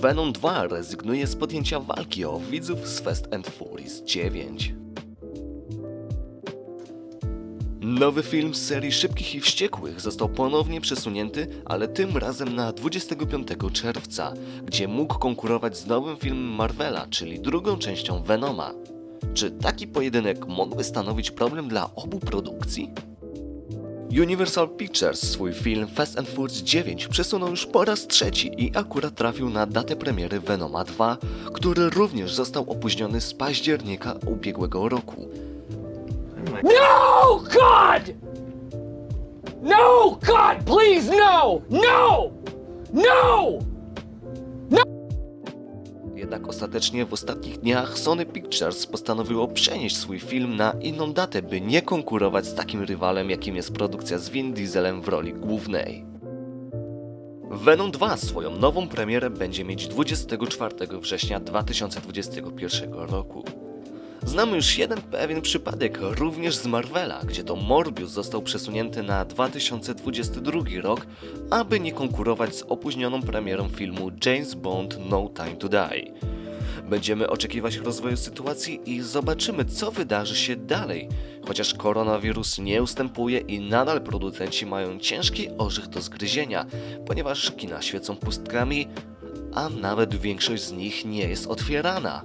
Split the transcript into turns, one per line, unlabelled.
Venom 2 rezygnuje z podjęcia walki o widzów z Fast and Furious 9. Nowy film z serii Szybkich i Wściekłych został ponownie przesunięty, ale tym razem na 25 czerwca, gdzie mógł konkurować z nowym filmem Marvela, czyli drugą częścią Venoma. Czy taki pojedynek mógłby stanowić problem dla obu produkcji? Universal Pictures swój film Fast and Furious 9 przesunął już po raz trzeci i akurat trafił na datę premiery Venoma 2, który również został opóźniony z października ubiegłego roku.
No, God! No, God, please, no! No! No!
Jednak ostatecznie w ostatnich dniach Sony Pictures postanowiło przenieść swój film na inną datę, by nie konkurować z takim rywalem, jakim jest produkcja z Vin Dieselem w roli głównej. Venom 2 swoją nową premierę będzie mieć 24 września 2021 roku. Znamy już jeden pewien przypadek również z Marvela, gdzie to Morbius został przesunięty na 2022 rok, aby nie konkurować z opóźnioną premierą filmu James Bond No Time to Die. Będziemy oczekiwać rozwoju sytuacji i zobaczymy, co wydarzy się dalej. Chociaż koronawirus nie ustępuje i nadal producenci mają ciężki orzech do zgryzienia, ponieważ kina świecą pustkami, a nawet większość z nich nie jest otwierana.